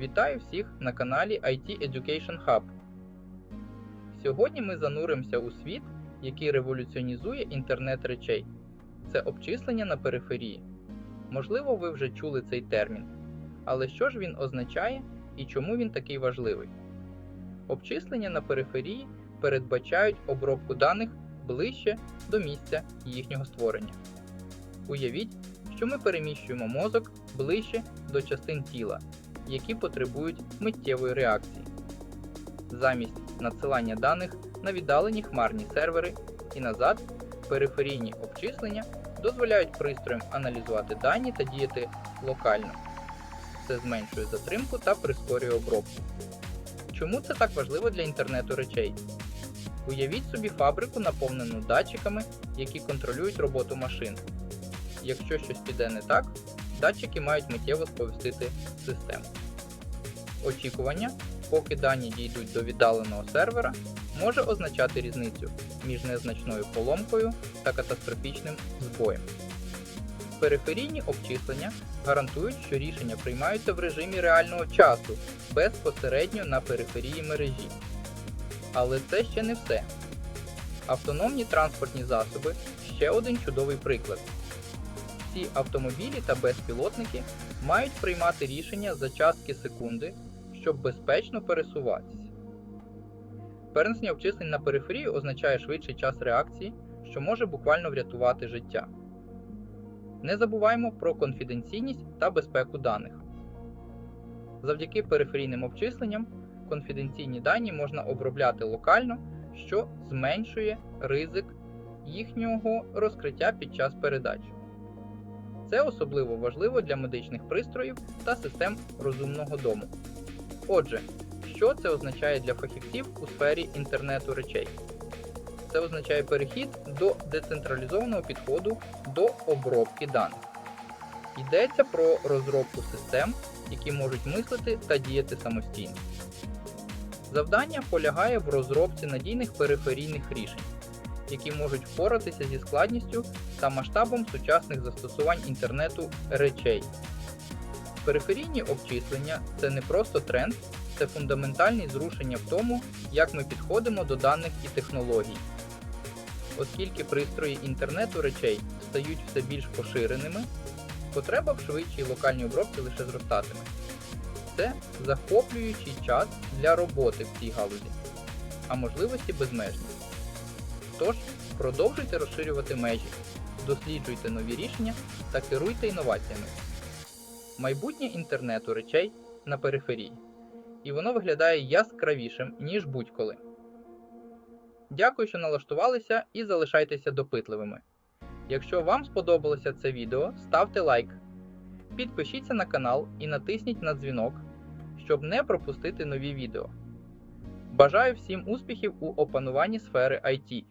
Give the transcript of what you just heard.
Вітаю всіх на каналі IT Education Hub. Сьогодні ми зануримося у світ, який революціонізує інтернет речей. Це обчислення на периферії. Можливо, ви вже чули цей термін. Але що ж він означає і чому він такий важливий? Обчислення на периферії передбачають обробку даних ближче до місця їхнього створення. Уявіть, що ми переміщуємо мозок ближче до частин тіла, які потребують миттєвої реакції. Замість надсилання даних на віддалені хмарні сервери і назад периферійні обчислення дозволяють пристроям аналізувати дані та діяти локально. Це зменшує затримку та прискорює обробку. Чому це так важливо для інтернету речей? Уявіть собі фабрику, наповнену датчиками, які контролюють роботу машин. Якщо щось піде не так, датчики мають миттєво сповістити систему. Очікування, поки дані дійдуть до віддаленого сервера, може означати різницю між незначною поломкою та катастрофічним збоєм. Периферійні обчислення гарантують, що рішення приймаються в режимі реального часу безпосередньо на периферії мережі. Але це ще не все. Автономні транспортні засоби ще один чудовий приклад. Всі автомобілі та безпілотники мають приймати рішення за частки секунди, щоб безпечно пересуватися. Перенесення обчислень на периферію означає швидший час реакції, що може буквально врятувати життя. Не забуваємо про конфіденційність та безпеку даних. Завдяки периферійним обчисленням конфіденційні дані можна обробляти локально, що зменшує ризик їхнього розкриття під час передачі. Це особливо важливо для медичних пристроїв та систем розумного дому. Отже, що це означає для фахівців у сфері інтернету речей? Це означає перехід до децентралізованого підходу до обробки даних. Йдеться про розробку систем, які можуть мислити та діяти самостійно. Завдання полягає в розробці надійних периферійних рішень, які можуть впоратися зі складністю та масштабом сучасних застосувань інтернету речей. Периферійні обчислення це не просто тренд, це фундаментальні зрушення в тому, як ми підходимо до даних і технологій. Оскільки пристрої інтернету речей стають все більш поширеними, потреба в швидшій локальній обробці лише зростатиме. Це захоплюючий час для роботи в цій галузі, а можливості безмежні. Тож, продовжуйте розширювати межі, досліджуйте нові рішення та керуйте інноваціями. Майбутнє інтернету речей на периферії, і воно виглядає яскравішим, ніж будь-коли. Дякую, що налаштувалися і залишайтеся допитливими. Якщо вам сподобалося це відео, ставте лайк. Підпишіться на канал і натисніть на дзвінок, щоб не пропустити нові відео. Бажаю всім успіхів у опануванні сфери IT